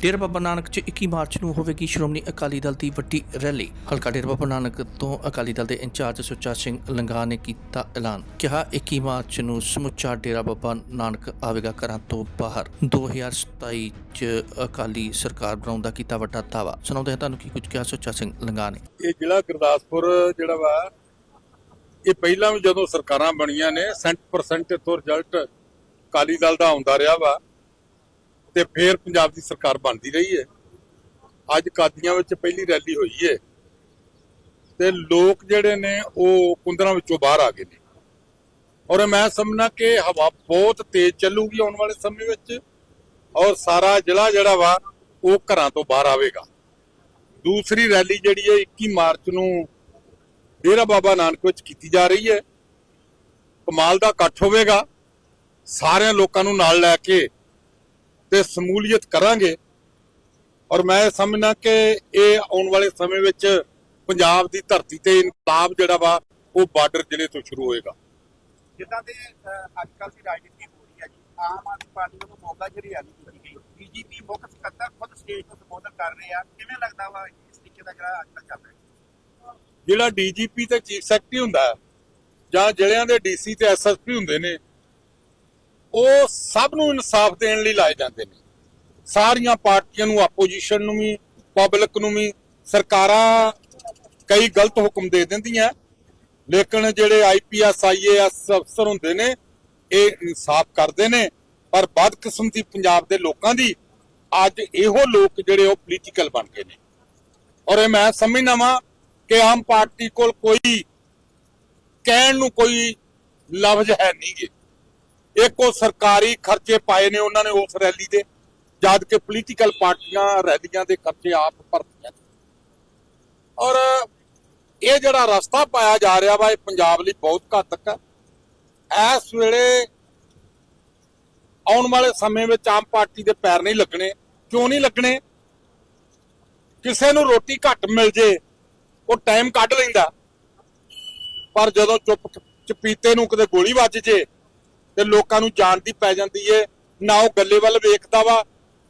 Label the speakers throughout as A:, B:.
A: ਡੇਰਾ ਬਾਬਾ ਨਾਨਕ 'ਚ 21 ਮਾਰਚ ਨੂੰ ਹੋਵੇਗੀ ਸ਼੍ਰੋਮਣੀ ਅਕਾਲੀ ਦਲ ਦੀ ਵੱਡੀ ਰੈਲੀ। ਹਲਕਾ ਡੇਰਾ ਬਾਬਾ ਨਾਨਕ ਤੋਂ ਅਕਾਲੀ ਦਲ ਦੇ ਇੰਚਾਰਜ ਸੁੱਚਾ ਸਿੰਘ ਲੰਗਾ ਨੇ ਕੀਤਾ ਐਲਾਨ। ਕਿਹਾ 21 ਮਾਰਚ ਨੂੰ ਸਮੁੱਚਾ ਡੇਰਾ ਬਾਬਾ ਨਾਨਕ ਆਵੇਗਾ ਘਰਾਂ ਤੋਂ ਬਾਹਰ। 2027 'ਚ ਅਕਾਲੀ ਸਰਕਾਰ ਬਣਾਉਣ ਦਾ ਕੀਤਾ ਵੱਡਾ ਦਾਅਵਾ। ਸੁਣਾਉਂਦੇ ਹਾਂ ਤੁਹਾਨੂੰ ਕੀ ਕੁਝ ਕਿਹਾ ਸੁੱਚਾ ਸਿੰਘ ਲੰਗਾ ਨੇ।
B: ਇਹ ਜ਼ਿਲ੍ਹਾ ਗੁਰਦਾਸਪੁਰ ਜਿਹੜਾ ਵਾ, ਇਹ ਪਹਿਲਾਂ ਵੀ ਜਦੋਂ ਸਰਕਾਰਾਂ ਬਣੀਆਂ ਨੇ 100% ਇਥੋਂ ਰਿਜ਼ਲਟ ਅਕਾਲੀ ਦਲ ਦਾ ਆਉਂਦਾ ਰਿਹਾ ਵਾ। ਤੇ ਫੇਰ ਪੰਜਾਬ ਦੀ ਸਰਕਾਰ ਬਣਦੀ ਰਹੀ ਹੈ। ਅੱਜ ਕਾਦੀਆਂ ਵਿੱਚ ਪਹਿਲੀ ਰੈਲੀ ਹੋਈ ਹੈ ਤੇ ਲੋਕ ਜਿਹੜੇ ਨੇ ਉਹ ਕੁੰਦਰਾਂ ਵਿੱਚੋਂ ਬਾਹਰ ਆ ਗਏ ਨੇ। ਔਰ ਮੈਂ ਸਮਝਣਾ ਕਿ ਹਵਾ ਬਹੁਤ ਤੇਜ਼ ਚੱਲੂਗੀ ਆਉਣ ਵਾਲੇ ਸਮੇਂ ਵਿੱਚ ਔਰ ਸਾਰਾ ਜ਼ਿਲ੍ਹਾ ਜਿਹੜਾ ਵਾ, ਉਹ ਘਰਾਂ ਤੋਂ ਬਾਹਰ ਆਵੇਗਾ। ਦੂਸਰੀ ਰੈਲੀ ਜਿਹੜੀ ਹੈ 21 ਮਾਰਚ ਨੂੰ ਡੇਰਾ ਬਾਬਾ ਨਾਨਕ ਵਿੱਚ ਕੀਤੀ ਜਾ ਰਹੀ ਹੈ। ਕਮਾਲ ਦਾ ਇਕੱਠ ਹੋਵੇਗਾ। ਸਾਰਿਆਂ ਲੋਕਾਂ ਨੂੰ ਨਾਲ ਲੈ ਕੇ ਤੇ ਸਮੂਲੀਅਤ ਕਰਾਂਗੇ। ਔਰ ਮੈਂ ਸਮਝਣਾ ਕਿ ਇਹ ਆਉਣ ਵਾਲੇ ਸਮੇਂ ਵਿੱਚ ਪੰਜਾਬ ਦੀ ਧਰਤੀ ਤੇ ਇਨਕਲਾਬ ਜਿਹੜਾ ਵਾ ਉਹ ਬਾਰਡਰ ਜ਼ਿਲ੍ਹੇ ਤੋਂ ਸ਼ੁਰੂ ਹੋਏਗਾ।
C: ਜਿੱਦਾਂ ਦੇ ਅੱਜ ਕੱਲ੍ਹ ਦੀ ਰਾਜਨੀਤੀ ਹੋ ਰਹੀ ਹੈ ਜੀ ਆਮ ਆਦਮੀ ਪਾਰਟੀ ਵੱਲੋਂ ਮੌਕਾ ਜਿਹੜੀ ਰੈਲੀ ਕੀਤੀ ਗਈ। ਬੀਜੇਪੀ ਮੁੱਖ ਸਕੱਤਰ ਖੁਦ ਸਟੇਜ ਤੋਂ ਸੰਬੋਧਨ ਕਰ ਰਹੇ ਆ। ਕਿਵੇਂ ਲੱਗਦਾ ਵਾ ਇਸ ਤਰੀਕੇ ਦਾ ਜਿਹੜਾ ਅੱਜ ਕੱਲ੍ਹ ਚੱਲ ਰਿਹਾ?
B: ਜਿਹੜਾ ਡੀਜੀਪੀ ਤੇ ਚੀਫ ਸੈਕਟਰੀ ਹੁੰਦਾ ਜਾਂ ਜ਼ਿਲ੍ਹਿਆਂ ਦੇ ਡੀਸੀ ਤੇ ਐਸਐਸਪੀ ਹੁੰਦੇ ਨੇ ਉਹ ਸਭ ਨੂੰ ਇਨਸਾਫ ਦੇਣ ਲਈ ਲਾਏ ਜਾਂਦੇ ਨੇ। ਸਾਰੀਆਂ ਪਾਰਟੀਆਂ ਨੂੰ ਆਪੋਜੀਸ਼ਨ ਨੂੰ ਵੀ ਪਬਲਿਕ ਨੂੰ ਵੀ ਸਰਕਾਰਾਂ ਕਈ ਗਲਤ ਹੁਕਮ ਦੇ ਦਿੰਦੀਆਂ। ਲੇਕਿਨ ਜਿਹੜੇ ਆਈਪੀਐਸ ਆਈਏਐਸ ਅਫਸਰ ਹੁੰਦੇ ਨੇ, ਇਹ ਇਨਸਾਫ ਕਰਦੇ ਨੇ। ਪਰ ਬਦਕਿਸਮਤੀ ਪੰਜਾਬ ਦੇ ਲੋਕਾਂ ਦੀ, ਅੱਜ ਇਹੋ ਲੋਕ ਜਿਹੜੇ ਉਹ ਪੋਲੀਟੀਕਲ ਬਣ ਗਏ ਨੇ। ਔਰ ਇਹ ਮੈਂ ਸਮਝਦਾ ਵਾਂ ਕਿ ਆਮ ਪਾਰਟੀ ਕੋਲ ਕੋਈ ਕਹਿਣ ਨੂੰ ਕੋਈ ਲਫ਼ਜ਼ ਹੈ ਨਹੀਂਗੇ ਇੱਕ ਉਹ ਸਰਕਾਰੀ ਖਰਚੇ ਪਾਏ ਨੇ ਉਹਨਾਂ ਨੇ ਉਸ ਰੈਲੀ ਦੇ, ਜਦ ਕਿ ਪੋਲੀਟੀਕਲ ਪਾਰਟੀਆਂ ਰੈਲੀਆਂ ਦੇ ਖਰਚੇ ਆਪ ਭਰਦੀਆਂ ਔਰ ਇਹ ਜਿਹੜਾ ਰਸਤਾ ਪਾਇਆ ਜਾ ਰਿਹਾ ਵਾ, ਇਹ ਪੰਜਾਬ ਲਈ ਬਹੁਤ ਘਾਤਕ ਹੈ ਇਸ ਵੇਲੇ ਆਉਣ ਵਾਲੇ ਸਮੇਂ ਵਿੱਚ ਆਮ ਪਾਰਟੀ ਦੇ ਪੈਰ ਨਹੀਂ ਲੱਗਣੇ, ਕਿਉਂ ਨਹੀਂ ਲੱਗਣੇ? ਕਿਸੇ ਨੂੰ ਰੋਟੀ ਘੱਟ ਮਿਲ ਜੇ, ਉਹ ਟਾਈਮ ਕੱਢ ਲੈਂਦਾ। ਪਰ ਜਦੋਂ ਚੁੱਪ, ਚਪੀਤੇ ਨੂੰ ਕਿਤੇ ਗੋਲੀ ਵੱਜ ਜੇ ਤੇ ਲੋਕਾਂ ਨੂੰ ਜਾਣ ਦੀ ਪੈ ਜਾਂਦੀ ਏ। ਨਾ ਉਹ ਗੱਲੇ ਵੱਲ ਵੇਖਦਾ ਵਾ,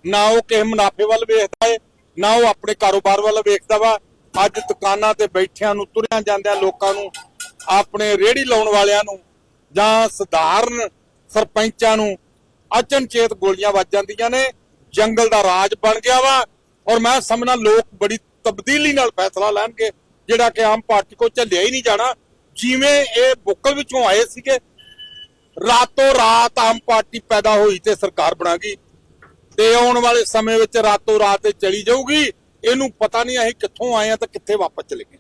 B: ਨਾ ਉਹ ਕਿਸੇ ਮੁਨਾਫੇ ਵੱਲ ਵੇਖਦਾ ਏ, ਨਾ ਉਹ ਆਪਣੇ ਕਾਰੋਬਾਰ ਵੱਲ ਵੇਖਦਾ ਵਾ। ਅੱਜ ਦੁਕਾਨਾਂ ਤੇ ਬੈਠਿਆਂ ਨੂੰ, ਤੁਰਿਆਂ ਜਾਂਦਿਆਂ ਲੋਕਾਂ ਨੂੰ, ਆਪਣੇ ਰੇੜੀ ਲਾਉਣ ਵਾਲਿਆਂ ਨੂੰ ਜਾਂ ਸਧਾਰਨ ਸਰਪੰਚਾਂ ਨੂੰ ਅਚਨਚੇਤ ਗੋਲੀਆਂ ਵੱਜ ਜਾਂਦੀਆਂ ਨੇ। ਜੰਗਲ ਦਾ ਰਾਜ ਬਣ ਗਿਆ ਵਾ ਔਰ ਮੈਂ ਸਮਝਣਾ ਲੋਕ ਬੜੀ ਤਬਦੀਲੀ ਨਾਲ ਫੈਸਲਾ ਲੈਣਗੇ, ਜਿਹੜਾ ਕਿ ਆਮ ਪਾਰਟੀ ਕੋ ਝੱਲਿਆ ਹੀ ਨਹੀਂ ਜਾਣਾ। ਜਿਵੇਂ ਇਹ ਬੁੱਕਲ ਵਿੱਚੋਂ ਆਏ ਸੀਗੇ ਰਾਤੋਂ ਰਾਤ ਆਮ ਪਾਰਟੀ ਪੈਦਾ ਹੋਈ ਤੇ ਸਰਕਾਰ ਬਣਾ ਗਈ ਤੇ ਆਉਣ ਵਾਲੇ ਸਮੇਂ ਵਿੱਚ ਰਾਤੋਂ ਰਾਤ ਚਲੀ ਜਾਊਗੀ, ਇਹਨੂੰ ਪਤਾ ਨਹੀਂ ਅਸੀਂ ਕਿੱਥੋਂ ਆਏ ਆ ਤੇ ਕਿੱਥੇ ਵਾਪਸ ਚਲੇ ਗਏ।